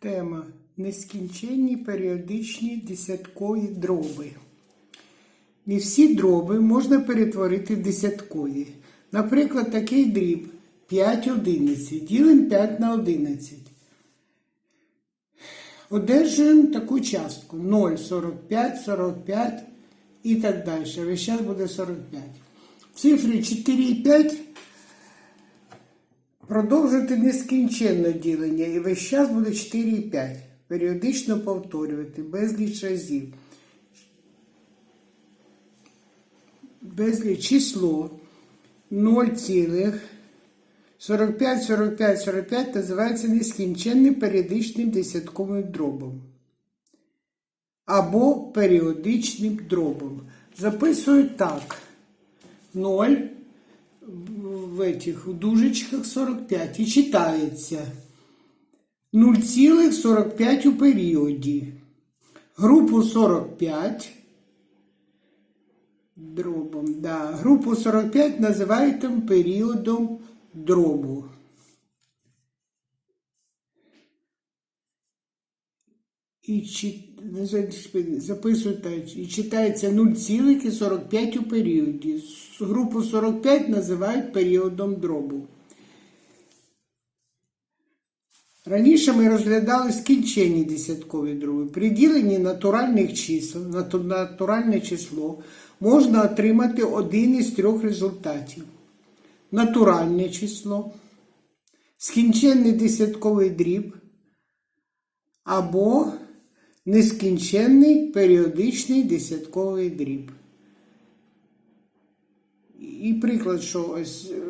Тема нескінченні періодичні десяткові дроби. Не всі дроби можна перетворити в десяткові. Наприклад, такий дріб 5 11. Ділимо 5 на 11. Одержуємо таку частку 0, 45, 45 і так далі. Весь час буде 45. Цифри 4 і 5 Продовжувати нескінченне ділення і весь час буде 4,5. Періодично повторювати безліч разів. Безліч число 0,45, 45, 45 називається нескінченним періодичним десятковим дробом. Або періодичним дробом. Записую так. 0 в этих в дужечках 45 і читається 0,45 у періоді. Групу 45 дробом, да. Групу 45 називають періодом дробу. І записуйте, і читається 0,45 у періоді. Групу 45 називають періодом дробу. Раніше ми розглядали скінчені десяткові дроби. При діленні натуральних чисел на натуральне число можна отримати один із трьох результатів. Натуральне число, скінченний десятковий дріб або нескінченний періодичний десятковий дріб. І приклад, що ось е,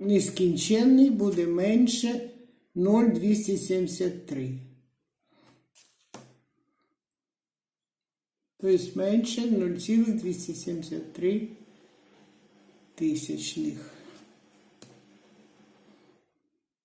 нескінченний буде менше 0,273. Тобто менше 0,273 тисячних.